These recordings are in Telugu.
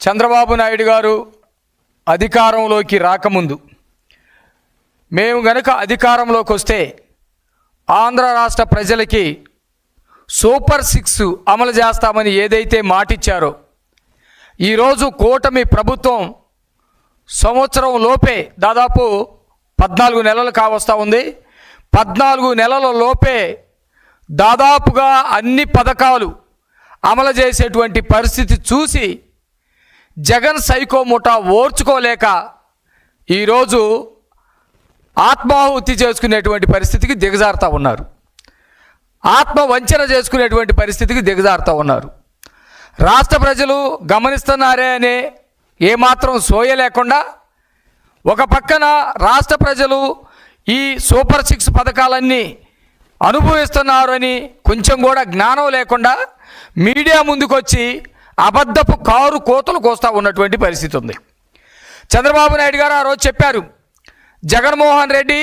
చంద్రబాబు నాయుడు గారు అధికారంలోకి రాకముందు మేము గనుక అధికారంలోకి వస్తే ఆంధ్ర రాష్ట్ర ప్రజలకి సూపర్ సిక్స్ అమలు చేస్తామని ఏదైతే మాటిచ్చారో ఈరోజు కూటమి ప్రభుత్వం సంవత్సరం లోపే దాదాపు పద్నాలుగు నెలలు కావస్తూ ఉంది. పద్నాలుగు నెలల లోపే దాదాపుగా అన్ని పథకాలు అమలు చేసేటువంటి పరిస్థితి చూసి జగన్ సైకో ముఠా ఓర్చుకోలేక ఈరోజు ఆత్మాహుతి చేసుకునేటువంటి పరిస్థితికి దిగజారుతూ ఉన్నారు. ఆత్మ వంచన చేసుకునేటువంటి పరిస్థితికి దిగజారుతూ ఉన్నారు. రాష్ట్ర ప్రజలు గమనిస్తున్నారే అనే ఏమాత్రం సోయ లేకుండా ఒక పక్కన రాష్ట్ర ప్రజలు ఈ సూపర్ సిక్స్ పథకాలన్నీ అనుభవిస్తున్నారని కొంచెం కూడా జ్ఞానం లేకుండా మీడియా ముందుకొచ్చి అబద్ధపు కారు కోతలు కోస్తా ఉన్నటువంటి పరిస్థితి ఉంది. చంద్రబాబు నాయుడు గారు ఆ రోజు చెప్పారు జగన్మోహన్ రెడ్డి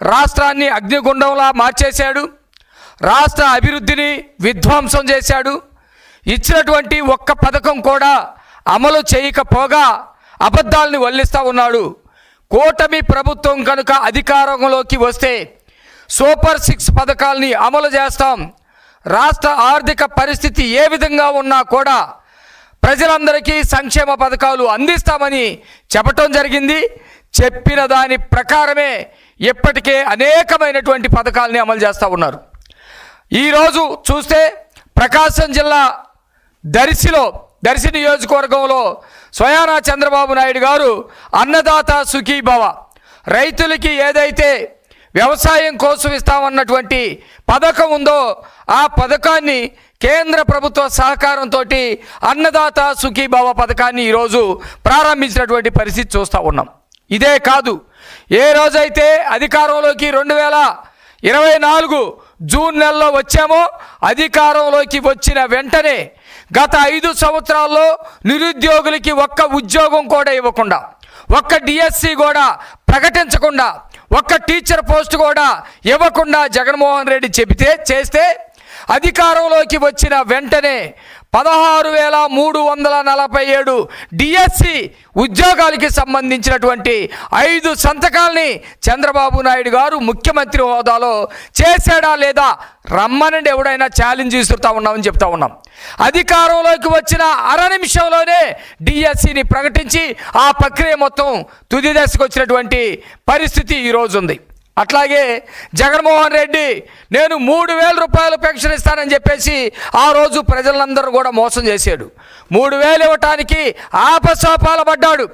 రాష్ట్రాన్ని అగ్నిగుండంలా మార్చేశాడు రాష్ట్ర అభివృద్ధిని విధ్వంసం చేశాడు ఇచ్చినటువంటి ఒక్క పథకం కూడా అమలు చేయకపోగా అబద్ధాలని వల్లిస్తూ ఉన్నాడు. కూటమి ప్రభుత్వం కనుక అధికారంలోకి వస్తే సూపర్ సిక్స్ పథకాల్ని అమలు చేస్తాం. రాష్ట్ర ఆర్థిక పరిస్థితి ఏ విధంగా ఉన్నా కూడా ప్రజలందరికీ సంక్షేమ పథకాలు అందిస్తామని చెప్పటం జరిగింది. చెప్పిన దాని ప్రకారమే ఇప్పటికే అనేకమైనటువంటి పథకాలని అమలు చేస్తూ ఉన్నారు. ఈరోజు చూస్తే ప్రకాశం జిల్లా దర్శిలో దర్శి నియోజకవర్గంలో స్వయానా చంద్రబాబు నాయుడు గారు అన్నదాత సుఖీభవ. రైతులకి ఏదైతే వ్యవసాయం కోసం ఇస్తామన్నటువంటి పథకం ఉందో ఆ పథకాన్ని కేంద్ర ప్రభుత్వ సహకారంతో అన్నదాత సుఖీభావ పథకాన్ని ఈరోజు ప్రారంభించినటువంటి పరిస్థితి చూస్తూ ఉన్నాం. ఇదే కాదు ఏ రోజైతే అధికారంలోకి రెండు వేల ఇరవై నాలుగు జూన్ నెలలో వచ్చామో అధికారంలోకి వచ్చిన వెంటనే గత ఐదు సంవత్సరాల్లో నిరుద్యోగులకి ఒక్క ఉద్యోగం కూడా ఇవ్వకుండా ఒక్క డిఎస్సి కూడా ప్రకటించకుండా ఒక్క టీచర్ పోస్ట్ కూడా ఇవ్వకుండా జగన్మోహన్ రెడ్డి చెబితే చేస్తే అధికారంలోకి వచ్చిన వెంటనే పదహారు వేల మూడు వందల నలభై ఏడు డిఎస్సి ఉద్యోగాలకి సంబంధించినటువంటి ఐదు సంతకాల్ని చంద్రబాబు నాయుడు గారు ముఖ్యమంత్రి హోదాలో చేశాడా లేదా రమ్మనండి ఎవడైనా ఛాలెంజ్ ఇస్తుతా ఉన్నామని చెప్తా ఉన్నాం. అధికారంలోకి వచ్చిన అర నిమిషంలోనే డిఎస్సిని ప్రకటించి ఆ ప్రక్రియ మొత్తం తుది దశకు వచ్చినటువంటి పరిస్థితి ఈరోజు ఉంది. అట్లాగే జగన్మోహన్ రెడ్డి నేను మూడు వేల రూపాయలు పెన్షన్ ఇస్తానని చెప్పేసి ఆ రోజు ప్రజలందరూ కూడా మోసం చేశాడు. మూడు వేలు ఇవ్వటానికి ఆపసోపాల పడ్డాడు.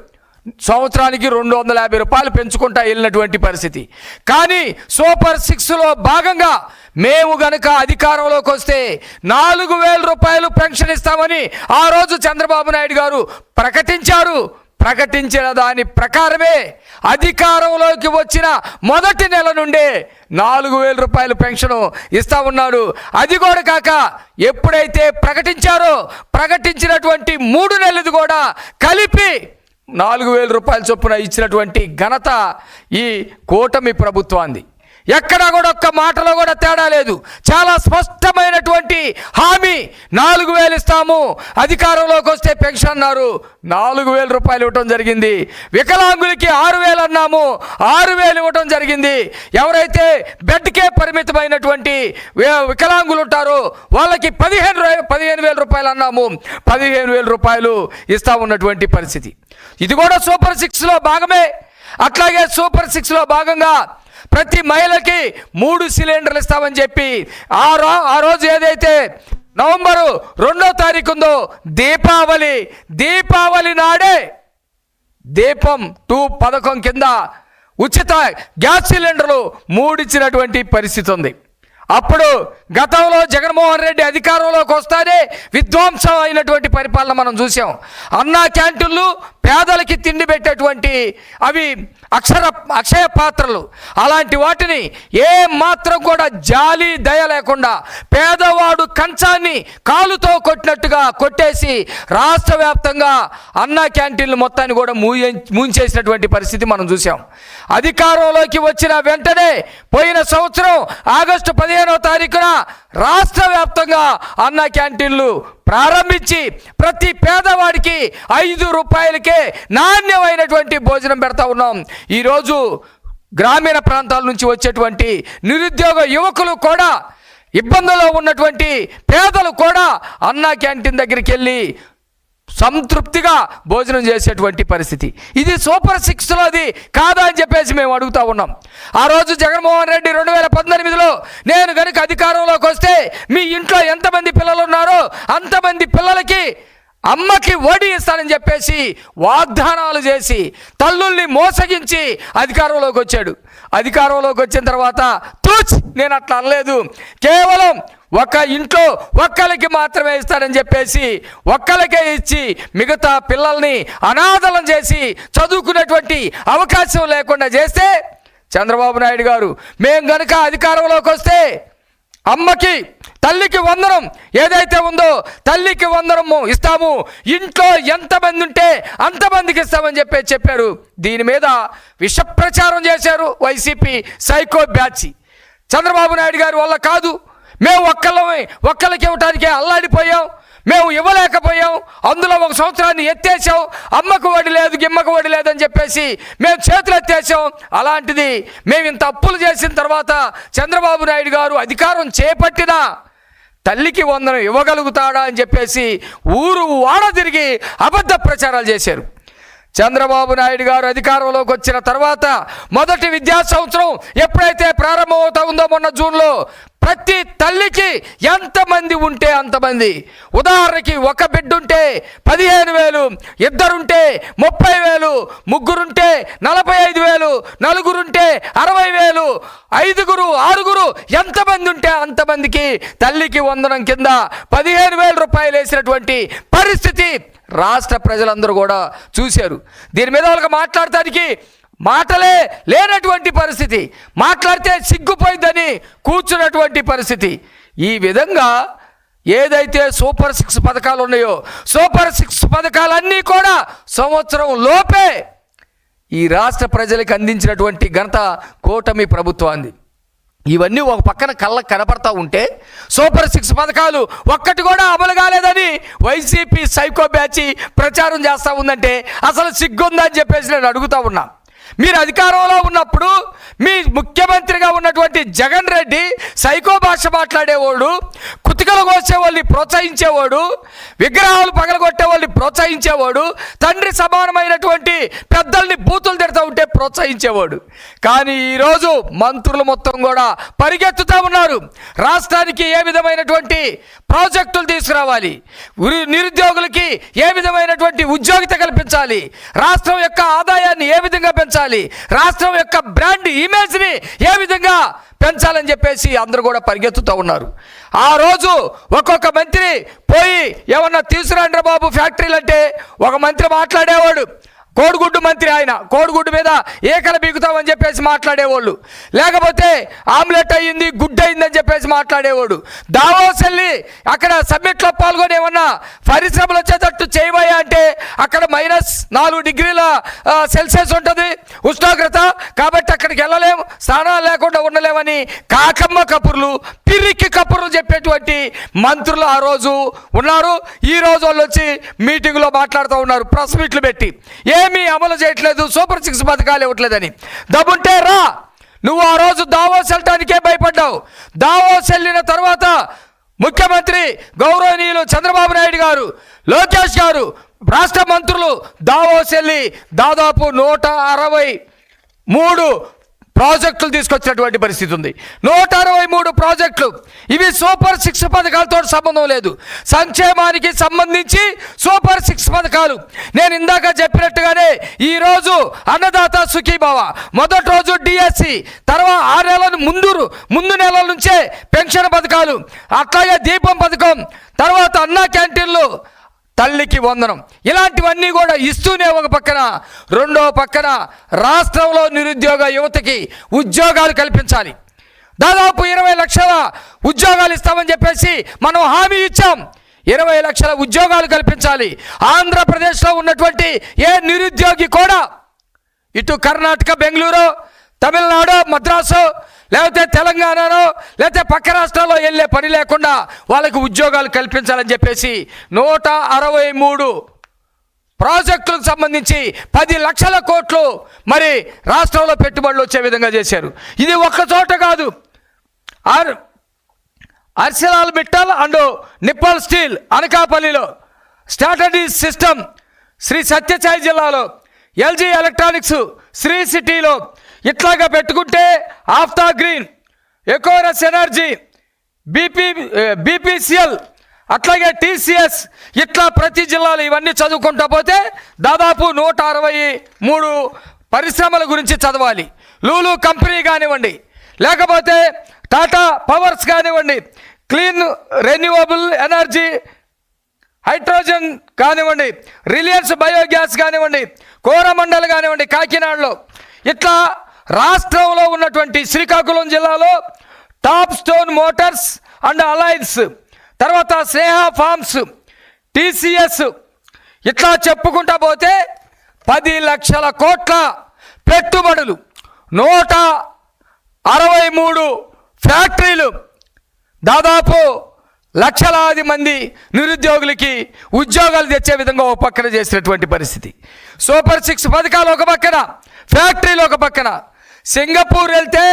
సంవత్సరానికి రెండు వందల యాభై రూపాయలు పెంచుకుంటా వెళ్ళినటువంటి పరిస్థితి. కానీ సూపర్ సిక్స్లో భాగంగా మేము గనుక అధికారంలోకి వస్తే నాలుగు వేల రూపాయలు పెన్షన్ ఇస్తామని ఆ రోజు చంద్రబాబు నాయుడు గారు ప్రకటించారు. ప్రకటించిన దాని ప్రకారమే అధికారంలోకి వచ్చిన మొదటి నెల నుండే నాలుగు వేల రూపాయలు పెన్షన్ ఇస్తా ఉన్నాడు. అది కూడా కాక ఎప్పుడైతే ప్రకటించారో ప్రకటించినటువంటి మూడు నెలలు కూడా కలిపి నాలుగు వేల రూపాయల చొప్పున ఇచ్చినటువంటి ఘనత ఈ కూటమి ప్రభుత్వాన్ని ఎక్కడా కూడా ఒక్క మాటలో కూడా తేడా లేదు. చాలా స్పష్టమైనటువంటి హామీ. నాలుగు వేలు ఇస్తాము. అధికారంలోకి వస్తే పెన్షన్ అన్నారు. నాలుగు వేల రూపాయలు ఇవ్వటం జరిగింది. వికలాంగులకి ఆరు వేలు అన్నాము. ఆరు వేలు ఇవ్వటం జరిగింది. ఎవరైతే బెడ్కే పరిమితమైనటువంటి వికలాంగులు ఉంటారో వాళ్ళకి పదిహేను పదిహేను వేల రూపాయలు అన్నాము. పదిహేను వేల రూపాయలు ఇస్తా ఉన్నటువంటి పరిస్థితి. ఇది కూడా సూపర్ సిక్స్లో భాగమే. అట్లాగే సూపర్ సిక్స్లో భాగంగా ప్రతి మహిళకి మూడు సిలిండర్లు ఇస్తామని చెప్పి ఆ రో ఆ రోజు ఏదైతే నవంబరు రెండో తారీఖు ఉందో దీపావళి దీపావళి నాడే దీపం టూ పథకం కింద ఉచిత గ్యాస్ సిలిండర్లు మూడిచ్చినటువంటి పరిస్థితి ఉంది అప్పుడు గతంలో జగన్మోహన్ రెడ్డి అధికారంలోకి వస్తానే విధ్వంసం అయినటువంటి పరిపాలన మనం చూసాం. అన్నా క్యాంటీన్లు పేదలకి తిండి పెట్టేటువంటి అవి అక్షర అక్షయ పాత్రలు. అలాంటి వాటిని ఏ మాత్రం కూడా జాలి దయ లేకుండా పేదవాడు కంచాన్ని కాలుతో కొట్టినట్టుగా కొట్టేసి రాష్ట్ర వ్యాప్తంగా అన్నా క్యాంటీన్లు మొత్తాన్ని కూడా మూయ మూంచేసినటువంటి పరిస్థితి మనం చూసాం. అధికారంలోకి వచ్చిన వెంటనే పోయిన సంవత్సరం ఆగస్టు పదిహేను పదిహేనో తారీఖున రాష్ట్ర వ్యాప్తంగా అన్న క్యాంటీన్లు ప్రారంభించి ప్రతి పేదవాడికి ఐదు రూపాయలకే నాణ్యమైనటువంటి భోజనం పెడతా ఉన్నాం. ఈరోజు గ్రామీణ ప్రాంతాల నుంచి వచ్చేటువంటి నిరుద్యోగ యువకులు కూడా ఇబ్బందుల్లో ఉన్నటువంటి పేదలు కూడా అన్నా క్యాంటీన్ దగ్గరికి వెళ్ళి సంతృప్తిగా భోజనం చేసేటువంటి పరిస్థితి. ఇది సూపర్ సిక్స్లో అది కాదా అని చెప్పేసి మేము అడుగుతా ఉన్నాం. ఆ రోజు జగన్మోహన్ రెడ్డి రెండు వేల పద్దెనిమిదిలో నేను కనుక అధికారంలోకి వస్తే మీ ఇంట్లో ఎంతమంది పిల్లలు ఉన్నారో అంతమంది పిల్లలకి అమ్మకి ఓడి ఇస్తానని చెప్పేసి వాగ్దానాలు చేసి తల్లుల్ని మోసగించి అధికారంలోకి వచ్చాడు. అధికారంలోకి వచ్చిన తర్వాత తూచ్ నేను అట్లా అనలేదు. కేవలం ఒక ఇంట్లో ఒక్కరికి మాత్రమే ఇస్తారని చెప్పేసి ఒక్కరికే ఇచ్చి మిగతా పిల్లల్ని అనాథలం చేసి చదువుకునేటువంటి అవకాశం లేకుండా చేస్తే చంద్రబాబు నాయుడు గారు మేము గనుక అధికారంలోకి వస్తే అమ్మకి తల్లికి వందనం ఏదైతే ఉందో తల్లికి వందనము ఇస్తాము. ఇంట్లో ఎంతమంది ఉంటే అంతమందికి ఇస్తామని చెప్పి చెప్పారు. దీని మీద విషప్రచారం చేశారు YCP psycho batch. Chandrababu Naidu గారి వల్ల కాదు. మేము ఒక్కళ్ళమే ఒక్కళ్ళకి ఇవ్వటానికి అల్లాడిపోయాం. మేము ఇవ్వలేకపోయాం. అందులో ఒక సంవత్సరాన్ని ఎత్తేసాం. అమ్మకు వడి లేదు గిమ్మకు వడి లేదని చెప్పేసి మేము చేతులు ఎత్తేసాం. అలాంటిది మేము ఇంత అప్పులు చేసిన తర్వాత చంద్రబాబు నాయుడు గారు అధికారం చేపట్టినా తల్లికి వందనం ఇవ్వగలుగుతాడా అని చెప్పేసి ఊరు వాడ తిరిగి అబద్ధ ప్రచారాలు చేశారు. చంద్రబాబు నాయుడు గారు అధికారంలోకి వచ్చిన తర్వాత మొదటి విద్యా సంవత్సరం ఎప్పుడైతే ప్రారంభమవుతుందో మొన్న జూన్లో ప్రతి తల్లికి ఎంతమంది ఉంటే అంతమంది. ఉదాహరణకి ఒక బిడ్డుంటే పదిహేను వేలు ఇద్దరుంటే ముప్పై వేలు ముగ్గురుంటే నలభై ఐదు వేలు నలుగురుంటే అరవై వేలు ఐదుగురు ఆరుగురు ఎంతమంది ఉంటే అంతమందికి తల్లికి వందనం కింద పదిహేను వేల రూపాయలు వేసినటువంటి పరిస్థితి రాష్ట్ర ప్రజలందరూ కూడా చూశారు. దీని మీద వాళ్ళకి మాట్లాడటానికి మాటలే లేనటువంటి పరిస్థితి. మాట్లాడితే సిగ్గుపోయిందని కూర్చున్నటువంటి పరిస్థితి. ఈ విధంగా ఏదైతే సూపర్ సిక్స్ పథకాలు ఉన్నాయో సూపర్ సిక్స్ పథకాలన్నీ కూడా సంవత్సరం లోపే ఈ రాష్ట్ర ప్రజలకు అందించినటువంటి ఘనత కూటమి ప్రభుత్వాన్ని ఇవన్నీ ఒక పక్కన కళ్ళకు కనపడతా ఉంటే సూపర్ సిక్స్ పథకాలు ఒక్కటి కూడా అమలు కాలేదని వైసీపీ సైకో బ్యాచి ప్రచారం చేస్తూ ఉందంటే అసలు సిగ్గుందా అని చెప్పేసి నేను అడుగుతా ఉన్నా. మీరు అధికారంలో ఉన్నప్పుడు మీ ముఖ్యమంత్రిగా ఉన్నటువంటి జగన్ రెడ్డి సైకో భాష మాట్లాడేవాడు కుతికలు కోసేవాళ్ళని ప్రోత్సహించేవాడు విగ్రహాలు పగలగొట్టే వాళ్ళని ప్రోత్సహించేవాడు తండ్రి సమానమైనటువంటి పెద్దల్ని బూతులు తిడతా ఉంటే ప్రోత్సహించేవాడు. కానీ ఈరోజు మంత్రులు మొత్తం కూడా పరిగెత్తుతూ ఉన్నారు. రాష్ట్రానికి ఏ విధమైనటువంటి ప్రాజెక్టులు తీసుకురావాలి? నిరుద్యోగులకి ఏ విధమైనటువంటి ఉద్యోగిత కల్పించాలి? రాష్ట్రం యొక్క ఆదాయాన్ని ఏ విధంగా పెంచాలి? రాష్ట్రం యొక్క బ్రాండ్ ఇమేజ్ని ఏ విధంగా పెంచాలని చెప్పేసి అందరూ కూడా పరిగెత్తుతూ ఉన్నారు. ఆ రోజు ఒక్కొక్క మంత్రి పోయి ఏమన్నా తీసుకురండి బాబు ఫ్యాక్టరీలు అంటే ఒక మంత్రి మాట్లాడేవాడు. కోడిగుడ్డు మంత్రి ఆయన కోడిగుడ్డు మీద ఏకల బీగుతామని చెప్పేసి మాట్లాడేవాళ్ళు. లేకపోతే ఆమ్లెట్ అయ్యింది గుడ్డు అయింది అని చెప్పేసి మాట్లాడేవాడు. దావోస్ వెళ్ళి అక్కడ సమ్మిట్లో పాల్గొని ఏమన్నా పరిశ్రమలు వచ్చేటట్టు చేయబోయా అంటే అక్కడ మైనస్ నాలుగు డిగ్రీల సెల్సియస్ ఉంటుంది ఉష్ణోగ్రత. కాబట్టి అక్కడికి వెళ్ళలేము స్నానాలు లేకుండా ఉండలేమని కాకమ్మ కపుర్లు పిరికి కపుర్లు చెప్పేటువంటి మంత్రులు ఆ రోజు ఉన్నారు. ఈ రోజు వాళ్ళు వచ్చి మీటింగ్లో మాట్లాడుతూ ఉన్నారు ప్రెస్ మీట్లు పెట్టి. ఏమీ అమలు చేయట్లేదు సూపర్ సిక్స్ పథకాలు ఇవ్వట్లేదని. దమ్ముంటే రా. నువ్వు ఆ రోజు దావోస్ వెళ్ళటానికే భయపడ్డావు. దావోస్ వెళ్ళిన తర్వాత ముఖ్యమంత్రి గౌరవనీయులు చంద్రబాబు నాయుడు గారు లోకేష్ గారు రాష్ట్ర మంత్రులు దావోస్ వెళ్ళి దాదాపు నూట అరవై మూడు ప్రాజెక్టులు తీసుకొచ్చినటువంటి పరిస్థితి ఉంది. నూట అరవై మూడు ప్రాజెక్టులు. ఇవి సూపర్ సిక్స్ పథకాలతో సంబంధం లేదు. సంక్షేమానికి సంబంధించి సూపర్ సిక్స్ పథకాలు. నేను ఇందాక చెప్పినట్టుగానే ఈరోజు అన్నదాత సుఖీభావ. మొదటి రోజు డిఎస్సి తర్వాత ఆరు నెలల ముందు ముందు నెలల నుంచే పెన్షన్ పథకాలు. అట్లాగే దీపం పథకం తర్వాత అన్నా క్యాంటీన్లు తల్లికి వందనం. ఇలాంటివన్నీ కూడా ఇస్తూనే ఒక పక్కన రెండో పక్కన రాష్ట్రంలో నిరుద్యోగ యువతకి ఉద్యోగాలు కల్పించాలి. దాదాపు ఇరవై లక్షల ఉద్యోగాలు ఇస్తామని చెప్పేసి మనం హామీ ఇచ్చాం. ఇరవై లక్షల ఉద్యోగాలు కల్పించాలి. ఆంధ్రప్రదేశ్లో ఉన్నటువంటి ఏ నిరుద్యోగి కూడా ఇటు కర్ణాటక బెంగళూరు తమిళనాడు మద్రాసు లేకపోతే తెలంగాణలో లేకపోతే పక్క రాష్ట్రాల్లో వెళ్ళే పని లేకుండా వాళ్ళకి ఉద్యోగాలు కల్పించాలని చెప్పేసి నూట అరవై మూడు ప్రాజెక్టులకు సంబంధించి పది లక్షల కోట్లు మరి రాష్ట్రంలో పెట్టుబడులు వచ్చే విధంగా చేశారు. ఇది ఒక్క చోట కాదు. ఆర్ ArcelorMittal and Nippon steel అనకాపల్లిలో strategy system Sri Sathya Sai LG electronics Sri సిటీలో ఇట్లాగా పెట్టుకుంటే ఆఫ్తా green Ecoren energy BP BPCL అట్లాగే టీసీఎస్ ఇట్లా ప్రతి జిల్లాలో ఇవన్నీ చదువుకుంటా పోతే దాదాపు నూట అరవై మూడు పరిశ్రమల గురించి చదవాలి. లూలు కంపెనీ కానివ్వండి లేకపోతే టాటా పవర్స్ కానివ్వండి క్లీన్ రెన్యూవబుల్ ఎనర్జీ హైడ్రోజన్ కానివ్వండి రిలయన్స్ బయోగ్యాస్ కానివ్వండి కోరమండల్ కానివ్వండి కాకినాడలో ఇట్లా రాష్ట్రంలో ఉన్నటువంటి శ్రీకాకుళం జిల్లాలో top stone motors and alliance తర్వాత స్నేహ ఫార్మ్స్ టీసీఎస్ ఇట్లా చెప్పుకుంటా పోతే పది లక్షల కోట్ల పెట్టుబడులు నూట అరవై మూడు ఫ్యాక్టరీలు దాదాపు లక్షలాది మంది నిరుద్యోగులకి ఉద్యోగాలు తెచ్చే విధంగా ఒక పక్కన చేసినటువంటి పరిస్థితి. సూపర్ సిక్స్ పథకాలు ఒక పక్కన ఫ్యాక్టరీలు ఒక పక్కన సింగపూర్ వెళ్తే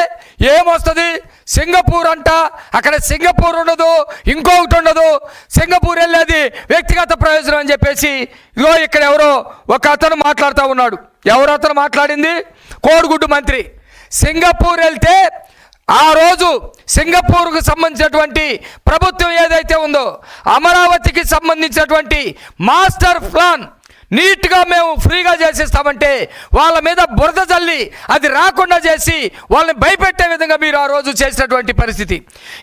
ఏమొస్తుంది? సింగపూర్ అంట. అక్కడ సింగపూర్ ఉండదు ఇంకొకటి ఉండదు. సింగపూర్ వెళ్ళేది వ్యక్తిగత ప్రయోజనం అని చెప్పేసి ఇగో ఇక్కడ ఎవరో ఒక అతను మాట్లాడుతూ ఉన్నాడు. ఎవరు అతను మాట్లాడింది? కోడిగుడ్డు మంత్రి. సింగపూర్ వెళ్తే ఆ రోజు సింగపూర్కు సంబంధించినటువంటి ప్రభుత్వం ఏదైతే ఉందో అమరావతికి సంబంధించినటువంటి మాస్టర్ ప్లాన్ నీట్గా మేము ఫ్రీగా చేసేస్తామంటే వాళ్ళ మీద బురద చల్లి అది రాకుండా చేసి వాళ్ళని భయపెట్టే విధంగా మీరు ఆ రోజు చేసినటువంటి పరిస్థితి.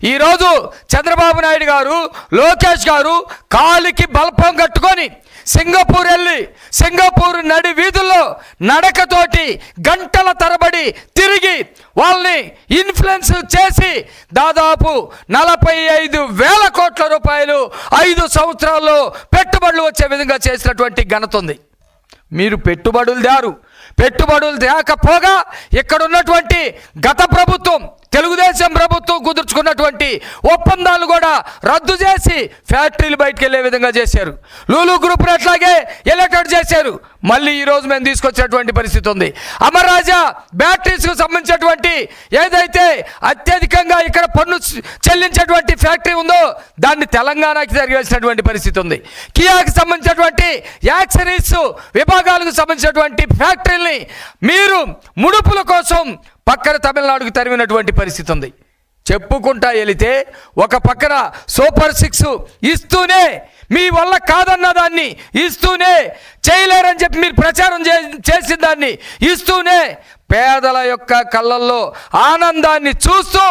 ఈరోజు చంద్రబాబు నాయుడు గారు లోకేష్ గారు కాలికి బల్పం కట్టుకొని సింగపూర్ వెళ్ళి సింగపూర్ నడి వీధుల్లో నడకతోటి గంటల తరబడి తిరిగి వాళ్ళని ఇన్ఫ్లుయెన్స్ చేసి దాదాపు నలభై ఐదు వేల కోట్ల రూపాయలు ఐదు సంవత్సరాల్లో పెట్టుబడులు వచ్చే విధంగా చేసినటువంటి ఘనత ఉంది. మీరు పెట్టుబడులు దారు. పెట్టుబడులు తేకపోగా ఇక్కడ ఉన్నటువంటి గత ప్రభుత్వం తెలుగుదేశం ప్రభుత్వం కుదుర్చుకున్నటువంటి ఒప్పందాలు కూడా రద్దు చేసి ఫ్యాక్టరీలు బయటకు వెళ్ళే విధంగా చేశారు. లూలు గ్రూప్ను అట్లాగే ఎలక్టెడ్ చేశారు. మళ్ళీ ఈరోజు మేము తీసుకొచ్చినటువంటి పరిస్థితి ఉంది. అమర్రాజా బ్యాటరీస్కు సంబంధించినటువంటి ఏదైతే అత్యధికంగా ఇక్కడ పన్ను చెల్లించేటువంటి ఫ్యాక్టరీ ఉందో దాన్ని తెలంగాణకి జరిగేసినటువంటి పరిస్థితి ఉంది. కియాకి సంబంధించినటువంటి యాక్సరీస్ విభాగాలకు సంబంధించినటువంటి ఫ్యాక్టరీని మీరు ముడుపుల కోసం పక్కన తమిళనాడుకు తరిమినటువంటి పరిస్థితి ఉంది. చెప్పుకుంటా వెళితే ఒక పక్కన సూపర్ సిక్స్ ఇస్తూనే మీ వల్ల కాదన్న దాన్ని ఇస్తూనే చేయలేరని చెప్పి మీరు ప్రచారం చే చేసిన దాన్ని ఇస్తూనే పేదల యొక్క కళ్ళల్లో ఆనందాన్ని చూస్తూ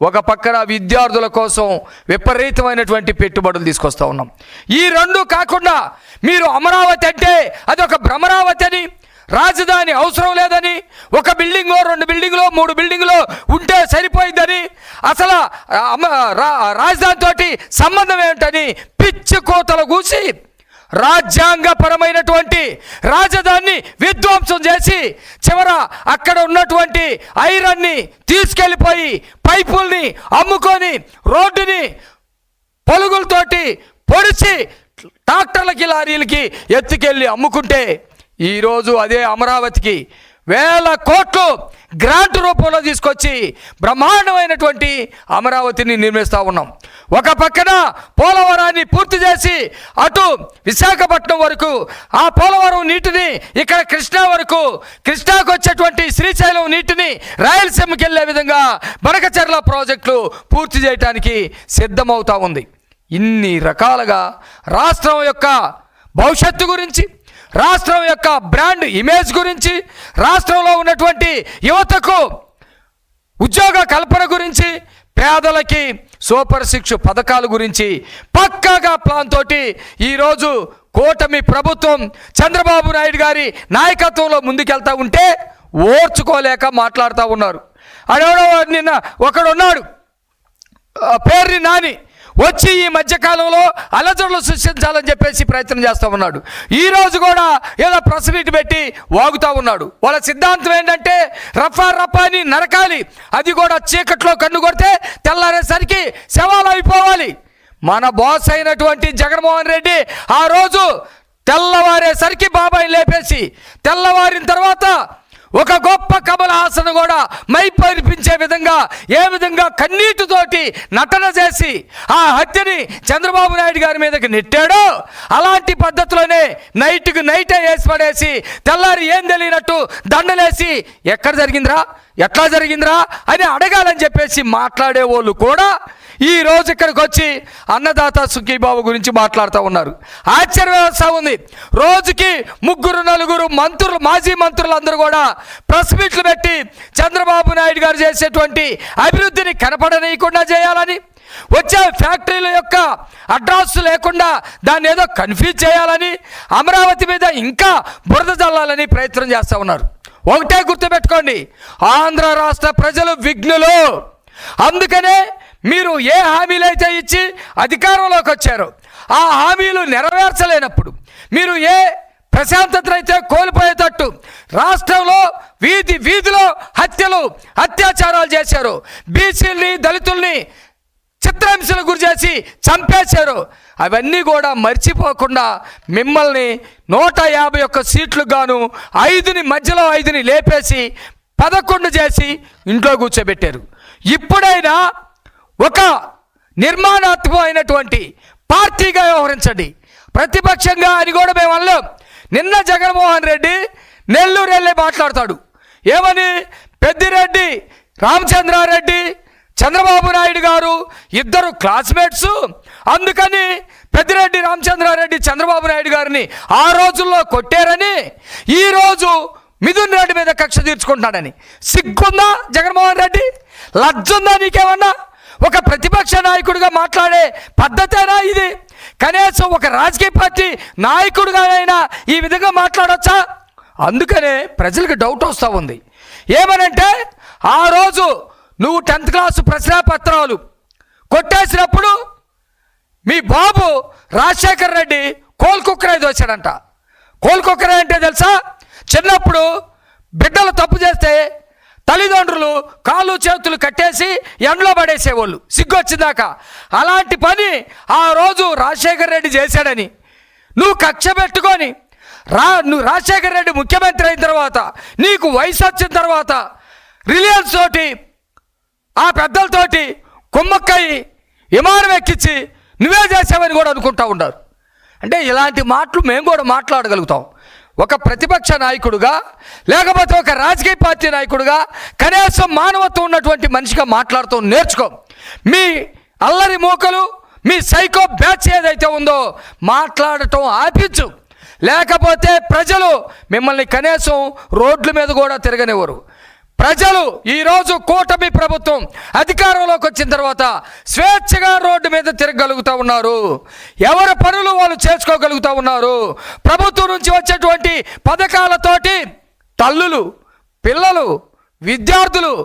ఒక పక్కన విద్యార్థుల కోసం విపరీతమైనటువంటి పెట్టుబడులు తీసుకొస్తూ ఉన్నాం. ఈ రెండు కాకుండా మీరు అమరావతి అంటే అది ఒక భ్రమరావతి అని రాజధాని అవసరం లేదని ఒక బిల్డింగో రెండు బిల్డింగ్లో మూడు బిల్డింగ్లో ఉంటే సరిపోయిందని అసలు రాజధానితోటి సంబంధం ఏమిటని పిచ్చి కోతలు కూసి రాజ్యాంగపరమైనటువంటి రాజధానిని విధ్వంసం చేసి చివర అక్కడ ఉన్నటువంటి ఐరన్ని తీసుకెళ్ళిపోయి పైపుల్ని అమ్ముకొని రోడ్డుని పొలుగులతోటి పొడిచి ట్రాక్టర్లకి లారీలకి ఎత్తుకెళ్ళి అమ్ముకుంటే ఈరోజు అదే అమరావతికి వేల కోట్లు గ్రాంట్ రూపంలో తీసుకొచ్చి బ్రహ్మాండమైనటువంటి అమరావతిని నిర్మిస్తూ ఉన్నాం. ఒక పక్కన పోలవరాన్ని పూర్తి చేసి అటు విశాఖపట్నం వరకు ఆ పోలవరం నీటిని ఇక్కడ కృష్ణా వరకు కృష్ణాకు వచ్చేటువంటి శ్రీశైలం నీటిని రాయలసీమకి వెళ్ళే విధంగా బనకచెర్ల ప్రాజెక్టులు పూర్తి చేయడానికి సిద్ధమవుతా ఉంది. ఇన్ని రకాలుగా రాష్ట్రం యొక్క భవిష్యత్తు గురించి రాష్ట్రం యొక్క బ్రాండ్ ఇమేజ్ గురించి రాష్ట్రంలో ఉన్నటువంటి యువతకు ఉద్యోగ కల్పన గురించి పేదలకి సూపర్ శిక్ష పథకాల గురించి పక్కాగా ప్లాన్ తోటి ఈరోజు కూటమి ప్రభుత్వం చంద్రబాబు నాయుడు గారి నాయకత్వంలో ముందుకెళ్తా ఉంటే ఓర్చుకోలేక మాట్లాడుతూ ఉన్నారు. అడెవడో నిన్న ఒకడున్నాడు. పేర్ని నాని. వచ్చి ఈ మధ్యకాలంలో అలజడులు సృష్టించాలని చెప్పేసి ప్రయత్నం చేస్తూ ఉన్నాడు. ఈ రోజు కూడా ఏదో ప్రెస్ మీట్ పెట్టి వాగుతూ ఉన్నాడు. వాళ్ళ సిద్ధాంతం ఏంటంటే రఫా రఫా అని నరకాలి. అది కూడా చీకట్లో కన్ను కొడితే తెల్లారేసరికి శవాలు అయిపోవాలి. మన బాస్ అయినటువంటి జగన్మోహన్ రెడ్డి ఆ రోజు తెల్లవారేసరికి బాబాయ్ లేపేసి తెల్లవారిన తర్వాత ఒక గొప్ప కమల హాసన్ కూడా మైపరిపించే విధంగా ఏ విధంగా కన్నీటితోటి నటన చేసి ఆ హత్యని చంద్రబాబు నాయుడు గారి మీదకి నెట్టాడో అలాంటి పద్ధతిలోనే నైట్కి నైటే వేసి పడేసి తెల్లారి ఏం తెలియనట్టు దండలేసి ఎక్కడ జరిగిందిరా? ఎట్లా జరిగిందిరా? అని అడగాలని చెప్పేసి మాట్లాడే వాళ్ళు కూడా ఈ రోజు ఇక్కడికి వచ్చి అన్నదాత సుఖీబాబు గురించి మాట్లాడుతూ ఉన్నారు. ఆశ్చర్యం ఉంది. రోజుకి ముగ్గురు నలుగురు మంత్రులు మాజీ మంత్రులు అందరూ కూడా ప్రెస్ మీట్లు పెట్టి చంద్రబాబు నాయుడు గారు చేసేటువంటి అభివృద్ధిని కనపడనీయకుండా చేయాలని వచ్చే ఫ్యాక్టరీల యొక్క అడ్రస్ లేకుండా దాన్ని ఏదో కన్ఫ్యూజ్ చేయాలని అమరావతి మీద ఇంకా బురద చల్లాలని ప్రయత్నం చేస్తూ ఉన్నారు. ఒకటే గుర్తుపెట్టుకోండి. ఆంధ్ర రాష్ట్ర ప్రజలు విఘ్నులు. అందుకనే మీరు ఏ హామీలు అయితే ఇచ్చి అధికారంలోకి వచ్చారో ఆ హామీలు నెరవేర్చలేనప్పుడు మీరు ఏ ప్రశాంతత అయితే కోల్పోయేటట్టు రాష్ట్రంలో వీధి వీధిలో హత్యలు అత్యాచారాలు చేశారు బీసీల్ని దళితుల్ని చిత్రహింసలు గురి చేసి చంపేశారు అవన్నీ కూడా మర్చిపోకుండా మిమ్మల్ని నూట యాభై ఒక్క సీట్లు గాను ఐదుని మధ్యలో ఐదుని లేపేసి పదకొండు చేసి ఇంట్లో కూర్చోబెట్టారు. ఇప్పుడైనా ఒక నిర్మాణాత్మకమైనటువంటి పార్టీగా వ్యవహరించండి. ప్రతిపక్షంగా అని కూడా మేము అనలేం. నిన్న జగన్మోహన్ రెడ్డి నెల్లూరు వెళ్ళి మాట్లాడతాడు. ఏమని? పెద్దిరెడ్డి రామచంద్రారెడ్డి చంద్రబాబు నాయుడు గారు ఇద్దరు క్లాస్మేట్స్. అందుకని పెద్దిరెడ్డి రామచంద్రారెడ్డి చంద్రబాబు నాయుడు గారిని ఆ రోజుల్లో కొట్టారని ఈరోజు మిథున్ రెడ్డి మీద కక్ష తీర్చుకుంటున్నాడని. సిగ్గుందా జగన్మోహన్ రెడ్డి? లజ్జుందా నీకేమన్నా? ఒక ప్రతిపక్ష నాయకుడిగా మాట్లాడే పద్ధతేనా ఇది? కనీసం ఒక రాజకీయ పార్టీ నాయకుడిగానైనా ఈ విధంగా మాట్లాడొచ్చా? అందుకనే ప్రజలకు డౌట్ వస్తూ ఉంది. ఏమనంటే ఆ రోజు నువ్వు టెన్త్ క్లాసు ప్రశ్నాపత్రాలు కొట్టేసినప్పుడు మీ బాబు రాజశేఖర్ రెడ్డి కోల్కుక్కరే దోచాడంట. కోల్కుక్కరే అంటే తెలుసా? చిన్నప్పుడు బిడ్డలు తప్పు చేస్తే తల్లిదండ్రులు కాళ్ళు చేతులు కట్టేసి ఎండలో పడేసేవాళ్ళు. సిగ్గొచ్చిందాక. అలాంటి పని ఆ రోజు రాజశేఖర్ రెడ్డి చేశాడని. నువ్వు కక్ష పెట్టుకొని రా నువ్వు రాజశేఖర్ రెడ్డి ముఖ్యమంత్రి అయిన తర్వాత నీకు వయసు వచ్చిన తర్వాత రిలయన్స్ తోటి ఆ పెద్దలతోటి కుమ్మక్కయి విమానం ఎక్కించి నువ్వే చేసావని కూడా అనుకుంటా ఉన్నారు. అంటే ఇలాంటి మాటలు మేము కూడా మాట్లాడగలుగుతాం. ఒక ప్రతిపక్ష నాయకుడుగా లేకపోతే ఒక రాజకీయ పార్టీ నాయకుడుగా కనీసం మానవత్వం ఉన్నటువంటి మనిషిగా మాట్లాడుతూ నేర్చుకో. మీ అల్లరి మూకలు మీ సైకో బ్యాచ్ ఏదైతే ఉందో మాట్లాడటం ఆపించు. లేకపోతే ప్రజలు మిమ్మల్ని కనీసం రోడ్ల మీద కూడా తిరగనివ్వరు. ప్రజలు ఈరోజు కూటమి ప్రభుత్వం అధికారంలోకి వచ్చిన తర్వాత స్వేచ్ఛగా రోడ్డు మీద తిరగలుగుతూ ఉన్నారు. ఎవరి పనులు వాళ్ళు చేసుకోగలుగుతూ ఉన్నారు. ప్రభుత్వం నుంచి వచ్చేటువంటి పథకాలతోటి తల్లులు పిల్లలు విద్యార్థులు